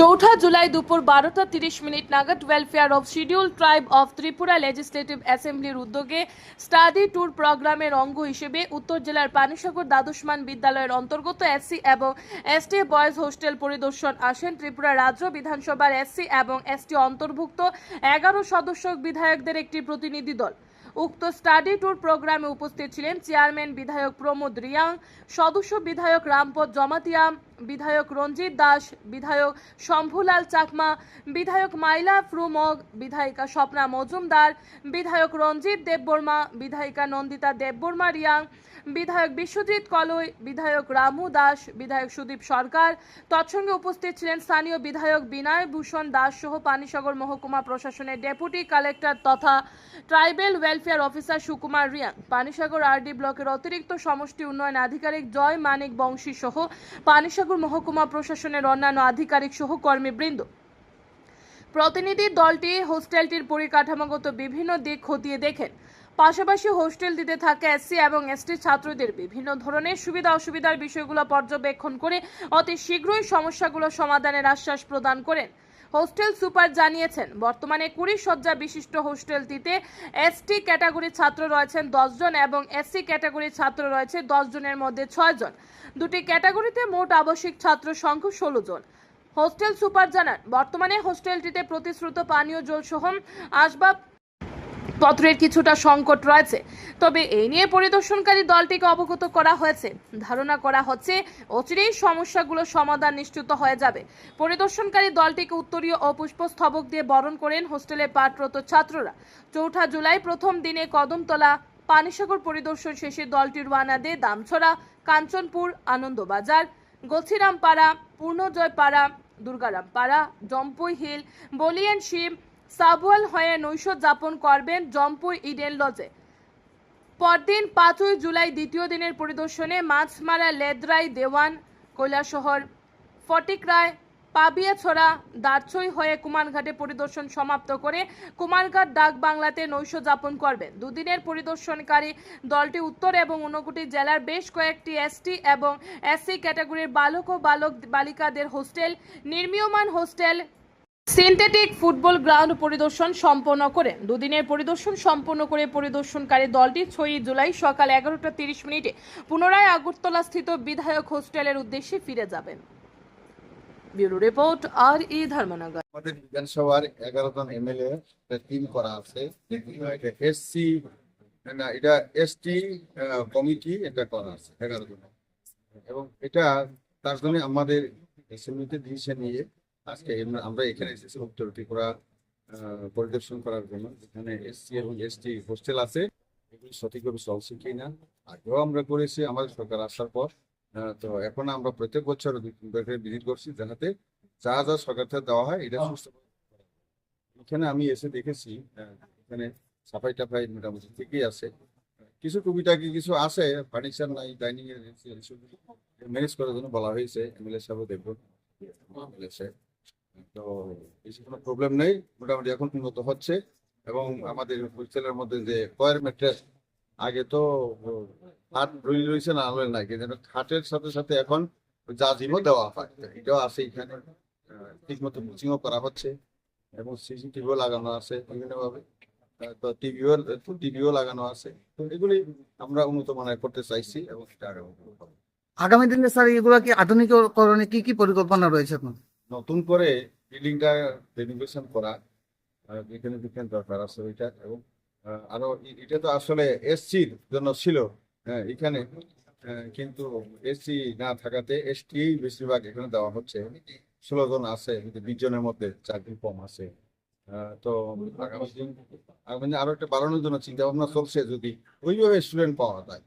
চৌঠা জুলাই দুপুর বারোটা তিরিশ মিনিট নাগাদ welfare of schedule tribe of Tripura legislative অ্যাসেম্বলির উদ্যোগে স্টাডি ট্যুর প্রোগ্রামের অঙ্গ হিসেবে উত্তর জেলার পানিসাগর দ্বাদশমান বিদ্যালয়ের অন্তর্গত এসসি এবং এসটি বয়েজ হোস্টেল পরিদর্শন আসেন ত্রিপুরা রাজ্য বিধানসভার এসসি এবং এসটি অন্তর্ভুক্ত এগারো সদস্য বিধায়কদের একটি প্রতিনিধি দল। উক্ত স্টাডি ট্যুর প্রোগ্রামে উপস্থিত ছিলেন চেয়ারম্যান বিধায়ক প্রমোদ রিয়াং, সদস্য বিধায়ক রামপদ জমাতিয়াম বিধায়ক রঞ্জিত দাস, বিধায়ক শম্ভুলাল চাকমা, বিধায়ক মাইলা ফ্রুমগ, বিধায়িকা স্বপ্না মজুমদার, বিধায়ক রঞ্জিত দেববর্মা, বিধায়িকা নন্দিতা দেববর্মা রিয়াং, বিধায়ক বিশ্বজিৎ কলই, বিধায়ক রামু দাস, বিধায়ক সুদীপ সরকার। তৎসঙ্গে উপস্থিত ছিলেন স্থানীয় বিধায়ক বিনয় ভূষণ দাস সহ পানিসাগর মহকুমা প্রশাসনের ডেপুটি কালেক্টর তথা tribal welfare officer Sukumar Reang. Panisagar R D ব্লকের অতিরিক্ত সমষ্টি উন্নয়ন আধিকারিক জয় মানিক বংশী সহ পানিসাগর মহকুমা প্রশাসনের অন্যান্য আধিকারিক সহ কর্মীবৃন্দ। প্রতিনিধি দলটি হোস্টেলটির পরিকাঠামোগত বিভিন্ন দিক খতিয়ে দেখেন। পাশাপাশি হোস্টেল দিতে থাকা এসসি এবং এসটি ছাত্রদের বিভিন্ন ধরনের সুবিধা অসুবিধার বিষয়গুলো পর্যবেক্ষণ করে অতি শীঘ্রই সমস্যাগুলো সমাধানের আশ্বাস প্রদান করেন। হোস্টেল সুপার জানিয়েছেন, বর্তমানে কুড়ি শয্যা বিশিষ্ট হোস্টেলটিতে এসটি ক্যাটাগরির ছাত্র রয়েছেন জন এবং এসসি ক্যাটাগরির ছাত্র রয়েছে দশ জনের মধ্যে ছয়জন দুটি ক্যাটাগরিতে মোট আবশ্যিক ছাত্র সংখ্যা ষোলো জন। হোস্টেল সুপার জানান, বর্তমানে হোস্টেলটিতে প্রতিশ্রুত পানীয় জল সহ আসবাব পত্রের কিছুটা সংকট রয়েছে। তবে এই নিয়ে পরিদর্শনকারী দলটিকে অবগত করা হয়েছে। ধারণা করা হচ্ছে, অচিরেই সমস্যাগুলো সমাধান নিশ্চিত হয়ে যাবে। পরিদর্শনকারী দলটিকে উত্তরীয় ও পুষ্পস্তবক দিয়ে বরণ করেন হোস্টেলে পাঠরত ছাত্ররা। চৌঠা জুলাই প্রথম দিনে কদমতলা পানিসাগর পরিদর্শন শেষে দলটি রওনা দেয় দামছড়া, কাঞ্চনপুর, আনন্দবাজার গছিরামপাড়া পূর্ণজয়পাড়া, দুর্গারামপাড়া, জম্পুই হিল, বলিয়েন শিব সাবওয়াল হয়ে নৈশ যাপন করবেন জম্পুই ইডেন লজে। পরদিন পাঁচই জুলাই দ্বিতীয় দিনের পরিদর্শনে মাছমারা লেদরাই দেওয়ান কৈলাসহর। ফটিকরায় পাবিয়াছড়া দারছই হয়ে কুমারঘাটে পরিদর্শন সমাপ্ত করে কুমারঘাট ডাক বাংলাতে নৈশ যাপন করবেন। দুদিনের পরিদর্শনকারী দলটি উত্তর এবং ঊনকোটি জেলার বেশ কয়েকটি এসটি এবং এসসি ক্যাটাগরির বালক ও বালক বালিকাদের হোস্টেল, নির্মীয়মান হোস্টেল সিনথেটিক ফুটবল গ্রাউন্ড পরিদর্শন সম্পন্ন করেন দুদিনের পরিদর্শন সম্পন্ন করে পরিদর্শনকারী দলটি ছয়ই জুলাই সকাল এগারোটা তিরিশ মিনিটে পুনরায় আগরতলা স্থিত বিধায়ক হোস্টেলের উদ্দেশ্যে ফিরে যাবেন। ব্যুরো রিপোর্ট, আর ই ধর্মনগর। আমাদের বিধানসভার এগারো জন এমএলএ টিম করা আছে। এসসি না, এটা এসটি কমিটি এটা করা আছে, এগারো জন। এবং এটা তার জন্য আমাদের এসএমইতে ডিসিশন নিয়ে। আজকে আমরা এখানে এসেছি উত্তর ত্রিপুরা পরিদর্শন করার জন্য এখানে এসসি এবং এসটি হোস্টেল আছে। এগুলি সঠিকভাবে চলছে কিনা, আগেও আমরা করেছি, আমাদের সরকার আসার পর। তো এখন আমরা প্রত্যেক বছর ভিজিট করছি যাতে যা যা সরকার থেকে দেওয়া হয়, এটা এখানে আমি এসে দেখেছি এখানে সাফাই টাফাই মোটামুটি ঠিকই আছে। কিছু টুকিটাকি কিছু আছে ফার্নিচার নাই ডাইনিং এর ম্যানেজ করার জন্য বলা হয়েছে এমএলএ সাহেব দেখব। এমএলএ তো কোনো প্রবলেম নেই। মোটামুটি এখন উন্নত হচ্ছে এবং আমাদের হোস্টেলের মধ্যে যে কয়ের ম্যাট্রেস আগে তো খাট রয়েছে না আলো নাই। কিন্তু খাটের সাথে সাথে এখন জাজিমও দেওয়া হয়। এটাও আছে এখানে। ঠিক মতো বুচিংও করা হচ্ছে এবং সিসিটিভিও লাগানো আছে বিভিন্নভাবে। তো টিভিও টিভিও লাগানো আছে। তো এগুলি আমরা উন্নত মানের করতে চাইছি এবং এটা আগামী দিনে স্যার এগুলো কি আধুনিকরণে কি কি পরিকল্পনা রয়েছে আপনার? নতুন করে বিল্ডিংটা রেনোভেশন করা এখানে বিজ্ঞান দরকার আছে ওইটা এবং আরও এটা তো আসলে এসসির জন্য ছিল। হ্যাঁ এখানে কিন্তু এসি না থাকাতে এসটি বেশিরভাগ এখানে দেওয়া হচ্ছে। ষোলো জন আছে, কিন্তু বিশ জনের মধ্যে চারজন কম আছে। তো আগামী দিন আগামী দিন আরও একটা বাড়ানোর জন্য চিন্তা ভাবনা চলছে যদি ওইভাবে স্টুডেন্ট পাওয়া যায়।